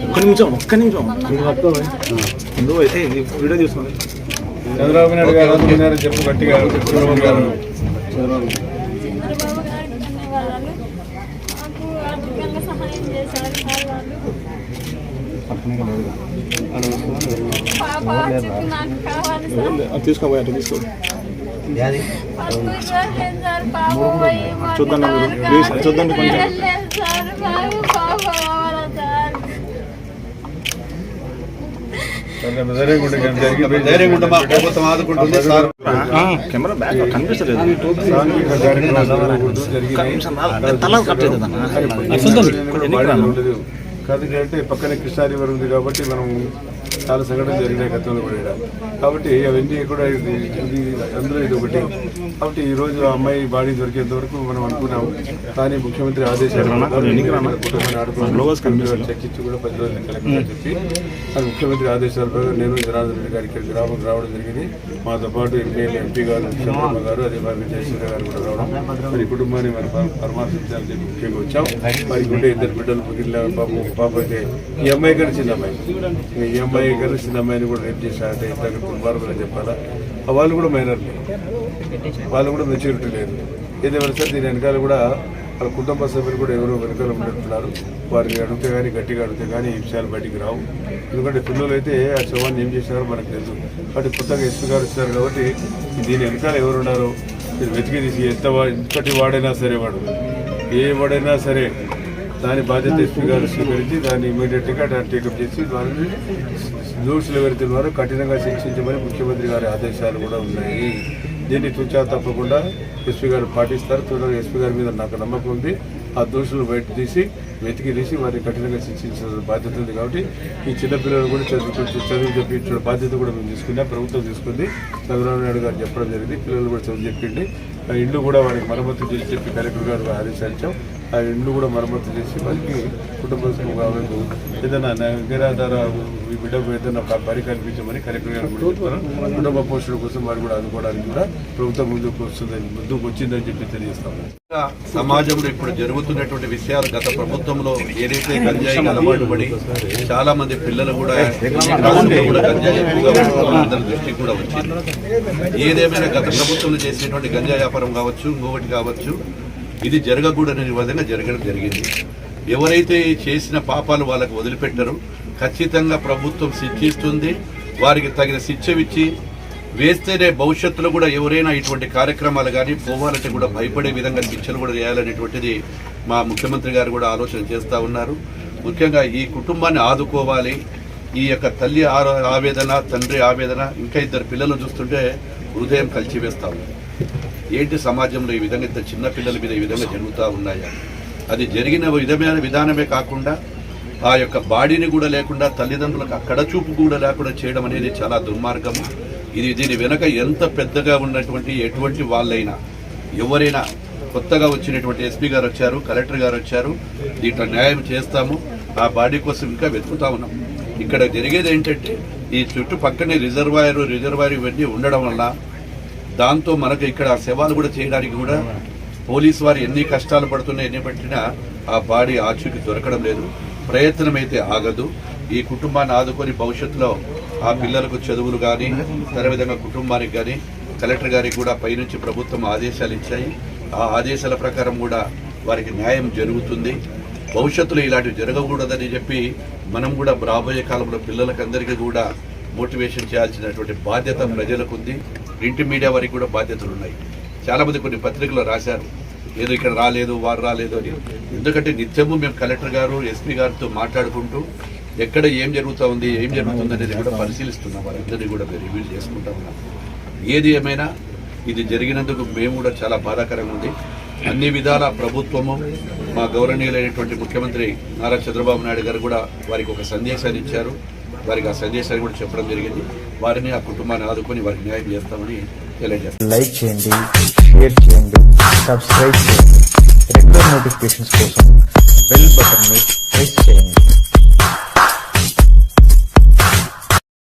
ఒక్క నిమిషం ఒక్క నిమిషం నువ్వు అయితే వీడియో చూసుకోండి చంద్రబాబు నాయుడు గారు. అందుకున్నారు చెప్పు గట్టిగా చంద్రబాబు గారు తీసుకోబోయే తీసుకో. చూద్దాం. ప్లీజ్, చూద్దాం కొంచెం. కెమెరా బ్యాక్ కనిపిస్తలేదు తల కట్ కాదు అంటే పక్కనే కృష్ణా రివర్ ఉంది కాబట్టి మనం చాలా సంఘటనలు జరిగినాయి గతంలో కూడా. కాబట్టి అవన్నీ కూడా ఇది అందులో ఇది ఒకటి. కాబట్టి ఈ రోజు ఆ అమ్మాయి బాడీ దొరికేంత వరకు మనం అనుకున్నాము. కానీ ముఖ్యమంత్రి ఆదేశాలు కుటుంబాన్ని చర్చించి కూడా పది రోజులు కలెక్టర్ చెప్పి అది ముఖ్యమంత్రి ఆదేశాల ప్రకారం నేను జనార్దన్ రెడ్డి గారి ఇక్కడికి రావడం రావడం జరిగింది. మాతో పాటు ఎంపీ ఎంపీ గారు చంద్రబాబు గారు అదే మరి జయశంకర్ గారు కూడా రావడం. మరి కుటుంబాన్ని మరి పర- పరామర్శించాలని చెప్పి ముఖ్యంగా వచ్చాం. మరి ఇద్దరు బిడ్డలు పాప పాప అయితే ఈ అమ్మాయి గారు చిన్న అమ్మాయి. ఈ అమ్మాయి గారు చిన్న అమ్మాయిని కూడా రేపు చేశారంటే ఇంతకు దుర్మార్గులు చెప్పాలా? వాళ్ళు కూడా మైనర్లు వాళ్ళు కూడా మెచ్యూరిటీ లేదు. ఏదేమైనా సరే దీని వెనకాల కూడా వాళ్ళ కుటుంబ సభ్యులు కూడా ఎవరో వెనకాల ఉన్నట్టున్నారు వారిని అడిగితే కానీ గట్టిగా అడిగితే కానీ ఈ విషయాలు బయటికి రావు. ఎందుకంటే పిల్లలు అయితే ఆ శవాన్ని ఏం చేశారో మనకు తెలుసు. కాబట్టి కొత్తగా ఎస్పీ గారు వచ్చారు కాబట్టి దీని వెనకాల ఎవరున్నారో మీరు వెతికి తీసి ఎంత ఇంతటి వాడైనా సరే వాడు. ఏ వాడైనా సరే దాని బాధ్యత ఎస్పీ గారు స్వీకరించి దాన్ని ఇమీడియట్గా టేకప్ చేసి దానిని దోషులు ఎవరైతే ఉన్నారో కఠినంగా శిక్షించమని ముఖ్యమంత్రి గారి ఆదేశాలు కూడా ఉన్నాయి. దీన్ని తూచా తప్పకుండా ఎస్పీ గారు పాటిస్తారు. త్వరగా ఎస్పీ గారి మీద నాకు నమ్మకం ఉంది. ఆ దోషులు బయట తీసి వెతికి తీసి వారిని కఠినంగా శిక్షించాల్సిన బాధ్యత ఉంది కాబట్టి ఈ చిన్నపిల్లలు కూడా చదువు చదువు చెప్పించిన బాధ్యత కూడా మేము తీసుకున్నా. ప్రభుత్వం తీసుకుంది. చంద్రబాబు నాయుడు గారు చెప్పడం జరిగింది. పిల్లలు కూడా చదువు చెప్పింది. ఆ ఇండ్లు కూడా వారికి మరమ్మతు చేసి చెప్పి కలెక్టర్ గారు ఆదేశించాం ఆ ఇండ్లు కూడా మరమ్మతు చేసి వారికి కుటుంబ కావాలి ఏదైనా నిరాధార ఈ బిడ్డకు ఏదైనా ఒక పని కల్పించమని కలెక్టర్ గారు కూడా చెప్పారు కుటుంబ పోషణ కోసం వారు కూడా ఆదుకోవడానికి కూడా ప్రభుత్వం ముందుకు వస్తుందని ముందుకు వచ్చిందని చెప్పి తెలియజేస్తాము సమాజంలో ఇప్పుడు జరుగుతున్నటువంటి విషయాలు గత ప్రభుత్వంలో ఏదైతే గంజాయి అలవాటు పడి చాలా మంది పిల్లలు కూడా కూడా గంజాయి ఎక్కువగా దృష్టికి కూడా వచ్చింది ఏదేమైనా గత ప్రభుత్వంలో చేసినటువంటి గంజాయి వ్యాపారం కావచ్చు ఇంకొకటి కావచ్చు ఇది జరగకూడని విధంగా జరగడం జరిగింది. ఎవరైతే చేసిన పాపాలు వాళ్ళకు వదిలిపెట్టరు ఖచ్చితంగా ప్రభుత్వం శిక్షిస్తుంది వారికి తగిన శిక్షవిచ్చి వేస్తేనే భవిష్యత్తులో కూడా ఎవరైనా ఇటువంటి కార్యక్రమాలు కానీ పోవాలంటే కూడా భయపడే విధంగా శిక్షలు కూడా చేయాలనేటువంటిది మా ముఖ్యమంత్రి గారు కూడా ఆలోచన చేస్తూ ఉన్నారు. ముఖ్యంగా ఈ కుటుంబాన్ని ఆదుకోవాలి. ఈ యొక్క తల్లి ఆ- ఆవేదన తండ్రి ఆవేదన ఇంకా ఇద్దరు పిల్లలు చూస్తుంటే హృదయం కలిచివేస్తా ఉంది. ఏంటి సమాజంలో ఈ విధంగా ఇంత చిన్న పిల్లల మీద ఈ విధంగా జరుగుతూ ఉన్నాయా? అది జరిగిన విధమైన విధానమే కాకుండా ఆ యొక్క బాడీని కూడా లేకుండా తల్లిదండ్రులకు అక్కడ చూపు కూడా లేకుండా చేయడం అనేది చాలా దుర్మార్గము. ఇది దీని వెనుక ఎంత పెద్దగా ఉన్నటువంటి ఎటువంటి వాళ్ళైనా ఎవరైనా కొత్తగా వచ్చినటువంటి ఎస్పీ గారు వచ్చారు కలెక్టర్ గారు వచ్చారు దీంట్లో న్యాయం చేస్తాము ఆ బాడీ కోసం ఇంకా వెతుకుతా ఉన్నాం. ఇక్కడ జరిగేది ఏంటంటే ఈ చుట్టుపక్కనే రిజర్వాయర్ రిజర్వాయర్ ఇవన్నీ ఉండడం వల్ల దాంతో మనకు ఇక్కడ సేవలు కూడా చేయడానికి కూడా పోలీసు వారు ఎన్ని కష్టాలు పడుతున్నా ఎన్ని పట్టినా ఆ బాడీ ఆచూకి దొరకడం లేదు. ప్రయత్నం అయితే ఆగదు. ఈ కుటుంబాన్ని ఆదుకొని భవిష్యత్తులో ఆ పిల్లలకు చదువులు కానీ విధంగా కుటుంబానికి కానీ కలెక్టర్ గారికి కూడా పైనుంచి ప్రభుత్వం ఆదేశాలు ఇచ్చాయి. ఆ ఆదేశాల ప్రకారం కూడా వారికి న్యాయం జరుగుతుంది. భవిష్యత్తులో ఇలాంటివి జరగకూడదని చెప్పి మనం కూడా రాబోయే కాలంలో పిల్లలకందరికీ కూడా మోటివేషన్ చేయాల్సినటువంటి బాధ్యత ప్రజలకు ఉంది. ప్రింట్ మీడియా వారికి కూడా బాధ్యతలు ఉన్నాయి. చాలామంది కొన్ని పత్రికలు రాశారు. ఏదో ఇక్కడ రాలేదు వారు రాలేదు అని. ఎందుకంటే నిత్యము మేము కలెక్టర్ గారు ఎస్పీ గారితో మాట్లాడుకుంటూ ఎక్కడ ఏం జరుగుతూ ఉంది ఏం జరుగుతుంది అనేది కూడా పరిశీలిస్తున్నాం. వారందరినీ కూడా రివ్యూ చేసుకుంటా ఉన్నాం. ఏది ఏమైనా ఇది జరిగినందుకు మేము కూడా చాలా బాధాకరంగా ఉంది. అన్ని విధాల ప్రభుత్వము మా గౌరవనీయులైనటువంటి ముఖ్యమంత్రి నారా చంద్రబాబు నాయుడు గారు కూడా వారికి ఒక సందేశాన్ని ఇచ్చారు. వారికి ఆ సందేశాన్ని కూడా చెప్పడం జరిగింది. వారిని ఆ కుటుంబాన్ని ఆదుకొని వారికి న్యాయం చేస్తామని తెలియజేస్తాం. లైక్ చేయండి షేర్ చేయండి సబ్స్క్రైబ్ చేయండి. రెగ్యులర్ నోటిఫికేషన్స్ కోసం బెల్ బటన్ని ప్రెస్ చేయండి.